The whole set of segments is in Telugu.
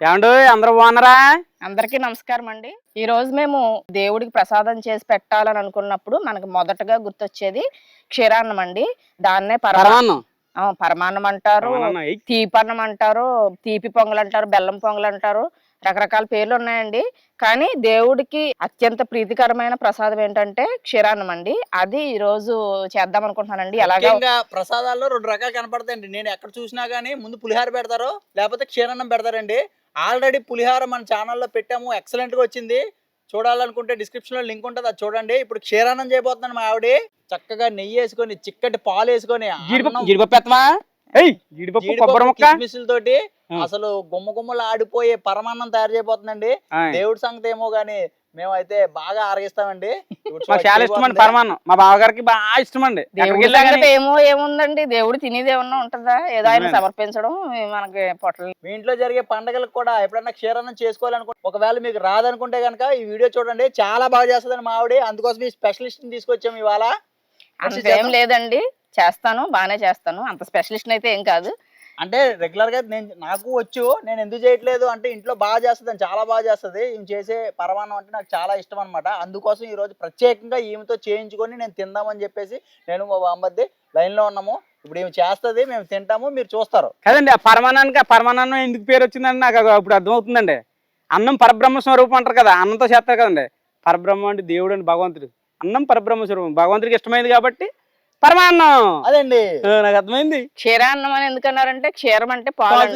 ఏమండు అందరూ బాగున్నారా? అందరికీ నమస్కారం అండి. ఈ రోజు మేము దేవుడికి ప్రసాదం చేసి పెట్టాలని అనుకున్నప్పుడు మనకు మొదటగా గుర్తొచ్చేది క్షీరాన్నం అండి. దాన్నే పరమా పరమాన్నం? ఆ, పరమాన్నం అంటారు పరమాన్నం. తీపన్నం అంటారు తీపి పొంగల్ అంటారు బెల్లం పొంగల్ అంటారు. రకరకాల పేర్లు ఉన్నాయండి. కానీ దేవుడికి అత్యంత ప్రీతికరమైన ప్రసాదం ఏంటంటే క్షీరాన్నం అండి. అది ఈ రోజు చేద్దాం అనుకుంటున్నానండి. ఎలాగా ముఖ్యంగా ప్రసాదాల్లో రెండు రకాలు కనపడతాయండి. నేను ఎక్కడ చూసినా గానీ ముందు పులిహార పెడతారు లేకపోతే క్షీరాన్నం పెడతారండి. ఆల్రెడీ పులిహార మన ఛానల్లో పెట్టాము. ఎక్సలెంట్గా వచ్చింది. చూడాలనుకుంటే డిస్క్రిప్షన్లో లింక్ ఉంటుంది అది చూడండి. ఇప్పుడు క్షీరాన్నం చేయబోతున్నాను మా ఆవిడ. చక్కగా నెయ్యి వేసుకొని చిక్కటి పాలు వేసుకొని జీడిపప్పు అసలు గుమ్మ గుమ్మలు ఆడిపోయే పరమాన్నం తయారు చేయబోతుందండి. దేవుడి సంగతి ఏమో గానీ మేమైతే బాగా ఆరగిస్తామండి. చాలా ఇష్టం అండి పరమాన్నం. మా బావగారికి బాగా ఇష్టం అండి ఏమో ఏముందండి? దేవుడు తినేది ఏమన్నా ఉంటుందా? ఏదో ఆయన. సమర్పించడం మనకి పొట్టలు. మీ ఇంట్లో జరిగే పండగలకు కూడా ఎప్పుడైనా క్షీరాన్నం చేసుకోవాలనుకుంటే ఒకవేళ మీకు రాదనుకుంటే కనుక ఈ వీడియో చూడండి. చాలా బాగా చేస్తుందని మా ఆవిడ. అందుకోసం ఈ స్పెషలిస్ట్ని తీసుకొచ్చాం ఇవాళ. అంతేం లేదండి. చేస్తాను బాగానే చేస్తాను. అంత స్పెషలిస్ట్ అయితే ఏం కాదు. అంటే రెగ్యులర్గా నేను నాకు వచ్చు నేను ఎందుకు చేయట్లేదు అంటే ఇంట్లో బాగా చేస్తుంది చాలా బాగా చేస్తుంది. ఈమె చేసే పరమాన్నం అంటే నాకు చాలా ఇష్టం అనమాట అందుకోసం ఈ రోజు ప్రత్యేకంగా ఈమెతో చేయించుకొని నేను తిందామని చెప్పేసి నేను మా బామ్మద్ది లైన్లో ఉన్నాము. ఇప్పుడు ఏమి చేస్తుంది మేము తింటాము మీరు చూస్తారు. కదండి ఆ పరమాన్నానికి ఆ పరమాన్నం ఎందుకు పేరు వచ్చిందండి? నాకు అది ఇప్పుడు అర్థమవుతుందండి. అన్నం పరబ్రహ్మ స్వరూపం అంటారు కదా అన్నంతో చేస్తారు కదండి. పరబ్రహ్మ అంటే దేవుడు అండి భగవంతుడు. అన్నం పరబ్రహ్మ స్వరూపం. భగవంతుడికి ఇష్టమైంది కాబట్టి పరమాన్నం. అదండి. నాకు అర్థమైంది. క్షీరాన్నం అని ఎందుకన్నారంటే క్షీరం అంటే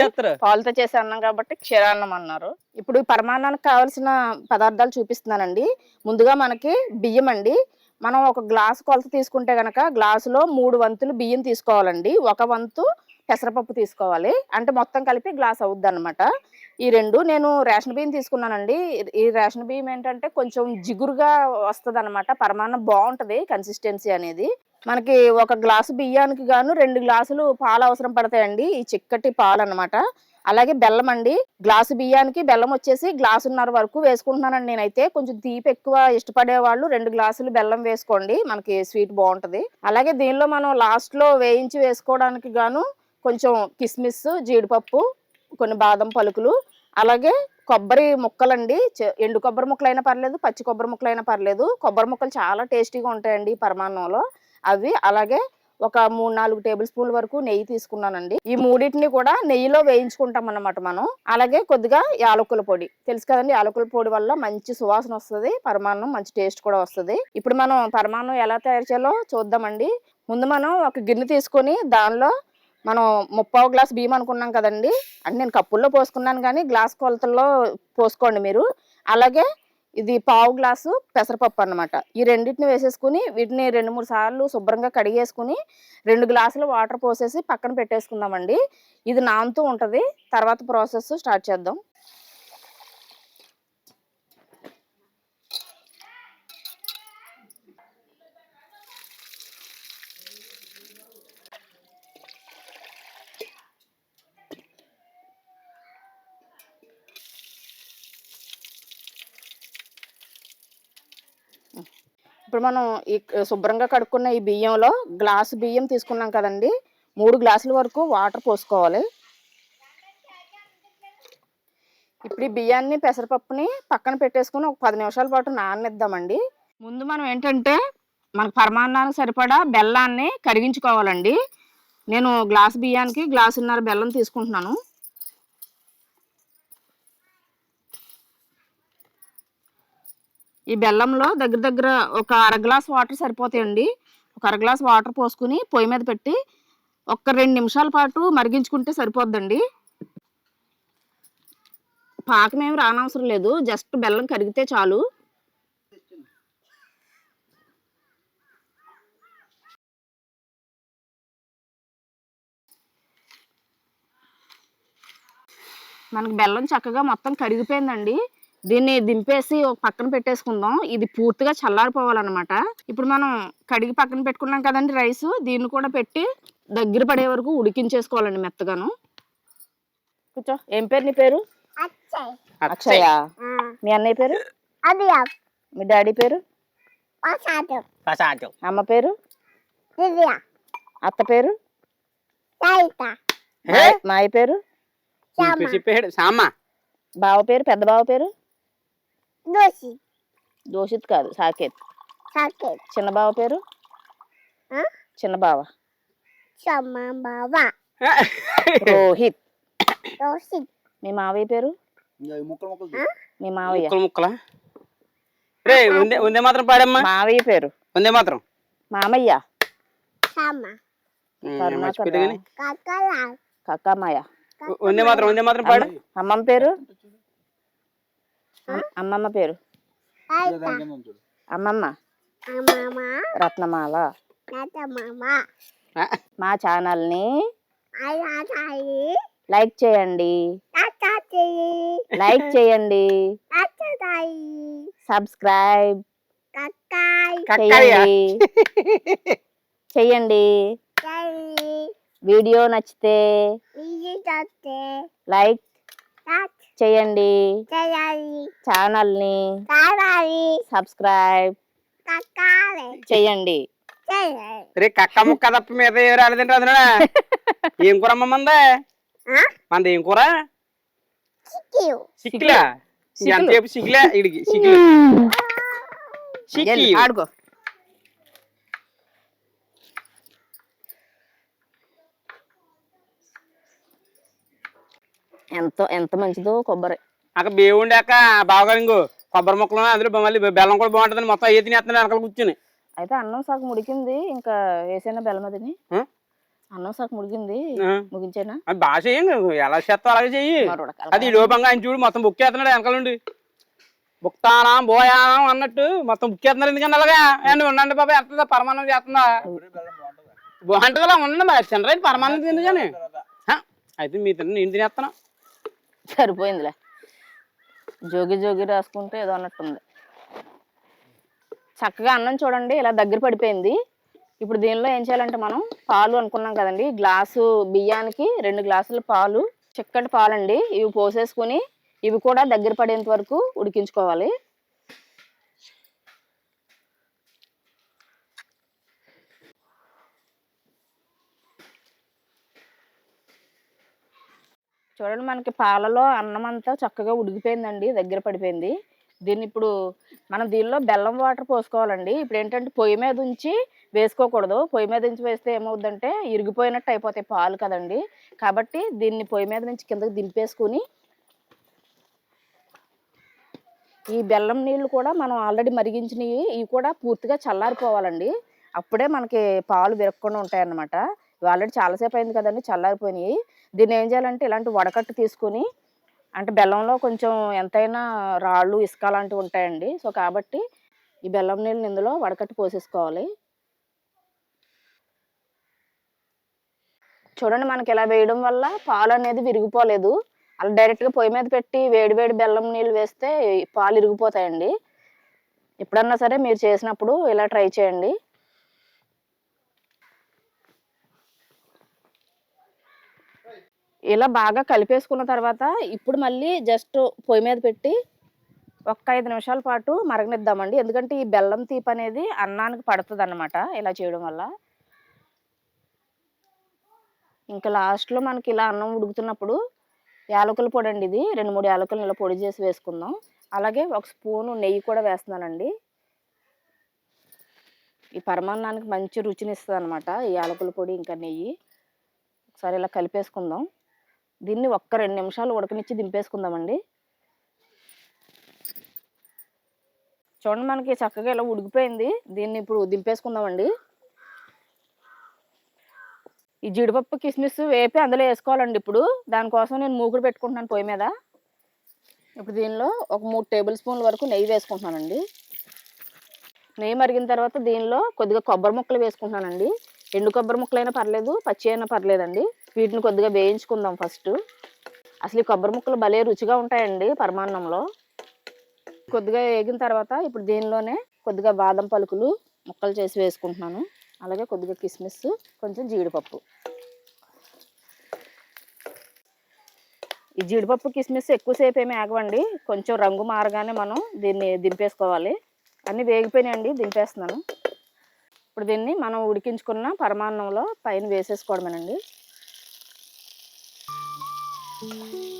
చేస్తారు? పాలతో చేసే అన్నం కాబట్టి క్షీరాన్నం అన్నారు. ఇప్పుడు ఈ పరమాన్నానికి కావాల్సిన పదార్థాలు చూపిస్తున్నానండి. ముందుగా మనకి బియ్యం అండి. మనం ఒక గ్లాసు కొలత తీసుకుంటే గనక గ్లాసులో మూడు వంతులు బియ్యం తీసుకోవాలండి. ఒక వంతు పెసరపప్పు తీసుకోవాలి. అంటే మొత్తం కలిపి గ్లాస్ అవుద్ది అనమాట ఈ రెండు నేను రేషన్ బియ్యం తీసుకున్నానండి. ఈ రేషన్ బియ్యం ఏంటంటే కొంచెం జిగురుగా వస్తుంది అనమాట పరమాన్నం బాగుంటది కన్సిస్టెన్సీ అనేది. మనకి ఒక గ్లాసు బియ్యానికి గాను రెండు గ్లాసులు పాలు అవసరం పడతాయండి. ఈ చిక్కటి పాలు అనమాట అలాగే బెల్లం అండి. గ్లాసు బియ్యానికి బెల్లం వచ్చేసి గ్లాసున్నర వరకు వేసుకుంటున్నానండి నేనైతే. కొంచెం తీపి ఎక్కువ ఇష్టపడే వాళ్ళు రెండు గ్లాసులు బెల్లం వేసుకోండి. మనకి స్వీట్ బాగుంటుంది. అలాగే దీనిలో మనం లాస్ట్లో వేయించి వేసుకోవడానికి గాను కొంచెం కిస్మిస్ జీడిపప్పు కొన్ని బాదం పలుకులు అలాగే కొబ్బరి ముక్కలండి. ఎండు కొబ్బరి ముక్కలైనా పర్లేదు పచ్చి కొబ్బరి ముక్కలైనా పర్లేదు. కొబ్బరి ముక్కలు చాలా టేస్టీగా ఉంటాయండి ఈ పరమాన్నంలో. అవి అలాగే ఒక మూడు నాలుగు టేబుల్ స్పూన్ల వరకు నెయ్యి తీసుకున్నానండి. ఈ మూడింటిని కూడా నెయ్యిలో వేయించుకుంటాం అన్నమాట మనం. అలాగే కొద్దిగా యాలకుల పొడి. తెలుసు కదండి యాలకుల పొడి వల్ల మంచి సువాసన వస్తుంది పరమాన్నం మంచి టేస్ట్ కూడా వస్తుంది. ఇప్పుడు మనం పరమాన్నం ఎలా తయారు చేయాలో చూద్దామండి. ముందు మనం ఒక గిన్నె తీసుకొని దానిలో మనం ముప్పావు గ్లాస్ బియ్యం అనుకున్నాం కదండి. అంటే నేను కప్పుల్లో పోసుకున్నాను కానీ గ్లాస్ కొలతల్లో పోసుకోండి మీరు. అలాగే ఇది పావు గ్లాసు పెసరపప్పు అన్నమాట. ఈ రెండింటిని వేసేసుకుని వీటిని రెండు మూడు సార్లు శుభ్రంగా కడిగేసుకుని రెండు గ్లాసులు వాటర్ పోసేసి పక్కన పెట్టేసుకుందామండి. ఇది నానుతూ ఉంటుంది. తర్వాత ప్రాసెస్ స్టార్ట్ చేద్దాం. ఇప్పుడు మనం ఈ శుభ్రంగా కడుక్కున్న ఈ బియ్యంలో గ్లాసు బియ్యం తీసుకున్నాం కదండి. మూడు గ్లాసుల వరకు వాటర్ పోసుకోవాలి. ఇప్పుడు ఈ బియ్యాన్ని పెసరపప్పుని పక్కన పెట్టేసుకుని ఒక పది నిమిషాల పాటు నాననిద్దామండి. ముందు మనం ఏంటంటే మనకు పరమాన్నానికి సరిపడా బెల్లాన్ని కరిగించుకోవాలండి నేను గ్లాస్ బియ్యానికి గ్లాసున్నర బెల్లం తీసుకుంటున్నాను. ఈ బెల్లంలో దగ్గర దగ్గర ఒక అర గ్లాస్ వాటర్ సరిపోతాయండి. ఒక అర గ్లాస్ వాటర్ పోసుకుని పొయ్యి మీద పెట్టి ఒక రెండు నిమిషాల పాటు మరిగించుకుంటే సరిపోద్దండి. పాకం ఏమి రానవసరం లేదు. జస్ట్ బెల్లం కరిగితే చాలు. మనకి బెల్లం చక్కగా మొత్తం కరిగిపోయిందండి. దీన్ని దింపేసి ఒక పక్కన పెట్టేసుకుందాం. ఇది పూర్తిగా చల్లారిపోవాలన్నమాట. ఇప్పుడు మనం కడిగి పక్కన పెట్టుకున్నాం కదండి రైస్. దీన్ని కూడా పెట్టి దగ్గర పడే వరకు ఉడికించేసుకోవాలండి మెత్తగాను. కూర్చో. ఏం పేరు నీ పేరు? అచ్చయ్ అక్షయ. మీ అన్నయ్య పేరు? మీ డాడీ పేరు? ప్రసాదం. ప్రసాదం. అమ్మ పేరు? అత్త పేరు? మాయ- పేరు? శ్యామ చెప్పేడు సామ బావ పేరు? పెద్ద బావ పేరు? దోసి దోషిత్ కాదు సాకేత్. సాకెట్ చిన్న బావ పేరు? ఆ? చిన్న బావ సమ్మ బావా రోహిత్. దోసి మీ మావయ్య పేరు. మీ మావయ్య. ముక్కలు ముక్కలా? రే ఉందే ఉందే మాత్రం పాడమ్మా. మావయ్య పేరు. ఉందే మాత్రం. మామయ్య. కక్కమ్మయ్య ఉందే మాత్రం ఉందే మాత్రం పాడు. అమ్మమ్మ పేరు? అమ్మమ్మ పేరు. అమ్మమ్మ. అమ్మమ్మ. రత్నమాల. మా ఛానల్ని లైక్ చేయండి. లైక్ చేయండి. సబ్స్క్రైబ్ చేయండి. చెయ్యండి చెయ్యి వీడియో నచ్చితే లైక్ చేయండి. చేయాలి. ఛానల్ని కావాలి. సబ్స్క్రైబ్ చేయండి. రే కక్క ముక్క తప్ప మీద ఏ రాలేదంటే అదనా ఏం కూర అమ్మ మందే? మంది ఏం కూర? సిక్కిలా సిక్కులు. ఎంతసేపు సిక్కిలే ఇడికి ఆడుకో. ఎంతో ఎంత మంచిదో కొబ్బరి. అక్కడ బేవు ఉండాక బావగారు ఇంకో కొబ్బరి ముక్కలు అందులో మళ్ళీ బెల్లం కూడా బాగుంటుందని మొత్తం ఏ తినేస్తున్నాను వెనకాల కూర్చుని. అయితే అన్నం సగం ఉడికింది ఇంకా వేసేనా బెల్లమదిని ఆ? అన్నం సగం ఉడికింది ఆ. ముగించేనా? అది బాగా చెయ్యి ఎలా చేస్తావు అలాగే చెయ్యి. అది లోపంగా ఆయన చూడు మొత్తం బుక్కేస్తున్నాడు వెనకాల నుండి బుక్తానా బోయానా అన్నట్టు మొత్తం బుక్కేస్తున్నారు ఎందుకంటే అలాగా? అండి ఉండండి బాబా ఎంత పరమాన్నం చేస్తుందా? బెల్లం బాగుంటుందా? బాగుంటుంది అలా ఉండండి మరి తినరైతే పరమాన్నం తిందుగానే. హ, అయితే మీ తిన్న నేను తినేస్తాను సరిపోయిందిలే. జోగి జోగి రాసుకుంటే ఏదో అన్నట్టుంది. చక్కగా అన్నం చూడండి ఇలా దగ్గర పడిపోయింది. ఇప్పుడు దీనిలో ఏం చేయాలంటే మనం పాలు అనుకున్నాం కదండి గ్లాసు బియ్యానికి రెండు గ్లాసుల పాలు చిక్కటి పాలండి. ఇవి పోసేసుకుని ఇవి కూడా దగ్గర పడేంత వరకు ఉడికించుకోవాలి. చూడండి మనకి పాలలో అన్నం అంతా చక్కగా ఉడికిపోయిందండి దగ్గర పడిపోయింది. దీన్ని ఇప్పుడు మనం దీనిలో బెల్లం వాటర్ పోసుకోవాలండి. ఇప్పుడు ఏంటంటే పొయ్యి మీద ఉంచి వేసుకోకూడదు. పొయ్యి మీద ఉంచి వేస్తే ఏమవుద్దంటే ఇరిగిపోయినట్టు అయిపోతాయి పాలు కదండి. కాబట్టి దీన్ని పొయ్యి మీద నుంచి కిందకి దింపేసుకుని ఈ బెల్లం నీళ్ళు కూడా మనం ఆల్రెడీ మరిగించినవి ఇవి కూడా పూర్తిగా చల్లారిపోవాలండి. అప్పుడే మనకి పాలు విరగకుండా ఉంటాయన్నమాట. ఇవి ఆల్రెడీ చాలాసేపు అయింది కదండి చల్లారిపోయినాయి దీన్ని ఏం చేయాలంటే ఇలాంటి వడకట్టు తీసుకుని అంటే బెల్లంలో కొంచెం ఎంతైనా రాళ్ళు ఇసుక లాంటివి ఉంటాయండి. సో కాబట్టి ఈ బెల్లం నీళ్ళని ఇందులో వడకట్టు పోసేసుకోవాలి. చూడండి మనకి ఇలా వేయడం వల్ల పాలు అనేది విరిగిపోలేదు. అలా డైరెక్ట్గా పొయ్యి మీద పెట్టి వేడి వేడి బెల్లం నీళ్ళు వేస్తే పాలు ఇరిగిపోతాయండి. ఎప్పుడన్నా సరే మీరు చేసినప్పుడు ఇలా ట్రై చేయండి. ఇలా బాగా కలిపేసుకున్న తర్వాత ఇప్పుడు మళ్ళీ జస్ట్ పొయ్యి మీద పెట్టి ఒక్క ఐదు నిమిషాల పాటు మరగనిద్దామండి. ఎందుకంటే ఈ బెల్లం తీపి అనేది అన్నానికి పడుతుంది అన్నమాట ఇలా చేయడం వల్ల. ఇంకా లాస్ట్లో మనకి ఇలా అన్నం ఉడుకుతున్నప్పుడు యాలకుల పొడి అండి ఇది. రెండు మూడు యాలకులు ఇలా పొడి చేసి వేసుకుందాం. అలాగే ఒక స్పూను నెయ్యి కూడా వేస్తున్నానండి. ఈ పరమాన్నానికి మంచి రుచినిస్తుంది అనమాట ఈ యాలకుల పొడి ఇంకా నెయ్యి. ఒకసారి ఇలా కలిపేసుకుందాం. దీన్ని ఒక్క రెండు నిమిషాలు ఉడకనిచ్చి దింపేసుకుందామండి. చూడండి మనకి చక్కగా ఇలా ఉడికిపోయింది. దీన్ని ఇప్పుడు దింపేసుకుందామండి. ఈ జీడిపప్పు కిస్మిస్ వేపి అందులో వేసుకోవాలండి ఇప్పుడు. దానికోసం నేను మూకుడు పెట్టుకుంటున్నాను పొయ్యి మీద. ఇప్పుడు దీనిలో ఒక మూడు టేబుల్ స్పూన్ల వరకు నెయ్యి వేసుకుంటున్నానండి. నెయ్యి మరిగిన తర్వాత దీనిలో కొద్దిగా కొబ్బరి ముక్కలు వేసుకుంటున్నానండి. ఎండు కొబ్బరి ముక్కలైనా పర్లేదు పచ్చి అయినా పర్లేదండి. వీటిని కొద్దిగా వేయించుకుందాం ఫస్ట్. అసలు ఈ కొబ్బరి ముక్కలు భలే రుచిగా ఉంటాయండి పరమాన్నంలో. కొద్దిగా వేగిన తర్వాత ఇప్పుడు దీనిలోనే కొద్దిగా బాదం పలుకులు ముక్కలు చేసి వేసుకుంటున్నాను. అలాగే కొద్దిగా కిస్మిస్ కొంచెం జీడిపప్పు. ఈ జీడిపప్పు కిస్మిస్ ఎక్కువసేపు ఏమి ఆగవండి. కొంచెం రంగు మారగానే మనం దీన్ని దింపేసుకోవాలి. అన్నీ వేగిపోయినాయండి దింపేస్తున్నాను. ఇప్పుడు దీన్ని మనం ఉడికించుకున్న పరమాన్నంలో పైన వేసేసుకోవడమేనండి. Música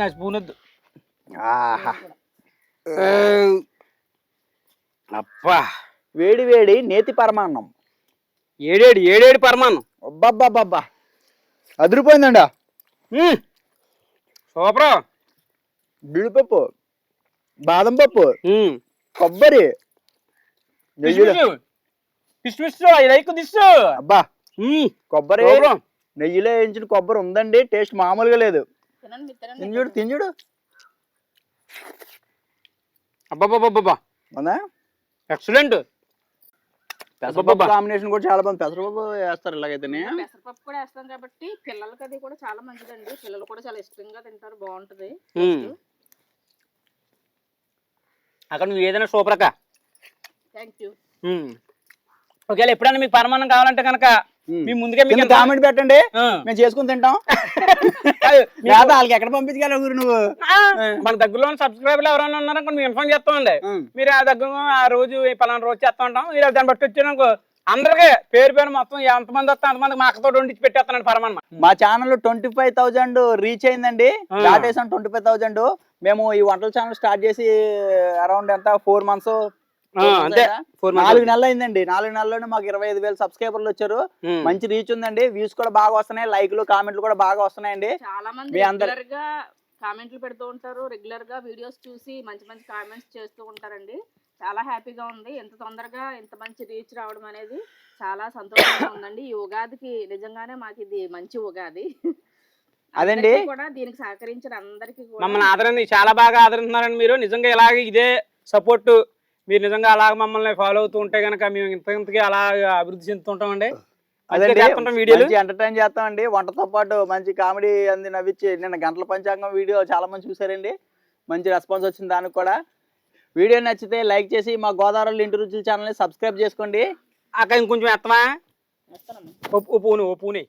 నా స్పూన్ వద్దు ఆహా అబ్బా వేడి వేడి నేతి పరమాన్నం ఏడేడు ఏడేడు పరమాన్నం అబ్బబ్బబ్బబ్బా అదిరిపోయిందండి. సూపర్ జీడిపప్పు బాదం పప్పు. కొబ్బరి అబ్బా. కొబ్బరి నెయ్యిలో వేయించిన కొబ్బరి ఉందండి టేస్ట్ మామూలుగా లేదు. తినండి తినండి అబ్బబ్బబ్బబ్బా. ఉందా ఎక్సలెంట్. పెసరపప్పు అబ్బబ్బబ్బా. కాంబినేషన్ కూడా చాలా బాగుంది. పెసరపప్పు వేస్తారు ఇలాగైతేనే. పెసరపప్పు కూడా వేస్తాం కాబట్టి పిల్లలకి అది కూడా చాలా మంచిదండి. పిల్లలు కూడా చాలా ఇష్టంగా తింటారు బాగుంటది. అక్కడ నువ్వు ఏదైనా సూపర్ అక్క. Thank you. ఒకవేళ ఎప్పుడైనా మీకు పరమాన్నం కావాలంటే కనుక. మీ ముందుగా మీకు కామెంట్ పెట్టండి. మేము చేసుకుని తింటాం. లేదా వాళ్ళకి ఎక్కడ పంపించగలవు నువ్వు? మన దగ్గరలో సబ్స్క్రైబర్లు ఎవరైనా ఉన్నారనుకో మేము ఇన్ఫార్మ్ చేస్తామండి. మీరు ఆ దగ్గర ఆ రోజు ఈ పలానా రోజు చేస్తా ఉంటాం. మీరు దాన్ని బట్టి వచ్చారనుకో అందరికీ పేరు పేరు మొత్తం ఎంతమంది వస్తే అంతమంది మా అక్కతో వండించి పెట్టేస్తానండి పరమాన్నం. మా channel twenty five thousand reach అయిందండి. ఆ. దాటేసాం ట్వంటీ ఫైవ్ థౌజండ్ మేము ఈ వంటల ఛానల్ స్టార్ట్ చేసి అరౌండ్ ఎంత ఫోర్ మంత్స్ అంతే. నాలుగు నెలలు అయిందండి నాలుగు నెలల్లోనే మాకు ఇరవై ఐదు వేల సబ్స్క్రైబర్లు వచ్చారు. మంచి రీచ్ ఉందండి. వ్యూస్ కూడా బాగా వస్తున్నాయి. లైక్లు కామెంట్లు కూడా బాగా వస్తున్నాయండి. చాలా మంది కామెంట్లు పెడుతూ ఉంటారు. రెగ్యులర్గా వీడియోస్ చూసి మంచి మంచి కామెంట్స్ చేస్తూ ఉంటారండి. చాలా హ్యాపీగా ఉంది. ఎంత తొందరగా ఇంత మంచి రీచ్ రావడం అనేది చాలా సంతోషంగా ఉందండి. ఈ ఉగాదికి నిజంగానే మాకు ఇది మంచి ఉగాది. అదండి. కూడా దీనికి సహకరించిన అందరికీ మమ్మల్ని ఆదరించి చాలా బాగా ఆదరిస్తున్నారండి మీరు. నిజంగా ఇలాగే ఇదే సపోర్ట్ మీరు నిజంగా అలాగ మమ్మల్ని ఫాలో అవుతూ ఉంటే కనుక మేము ఇంత ఇంతకి అలా అభివృద్ధి చెందుతుంటామండి. వీడియోలు. ఎంటర్టైన్ చేస్తామండి. వంటతో పాటు మంచి కామెడీ అంది నవ్వించి నిన్న గంటల పంచాంగం వీడియో చాలా మంది చూసారండి. మంచి రెస్పాన్స్ వచ్చింది దానికి కూడా. వీడియో నచ్చితే లైక్ చేసి మా గోదావరి ఇంటి రుచుల ఛానల్ని సబ్స్క్రైబ్ చేసుకోండి. అక్కడ ఇంకొంచెం ఎత్తమా వేస్తానమ్మా. ఓ పూను ఓ పూనే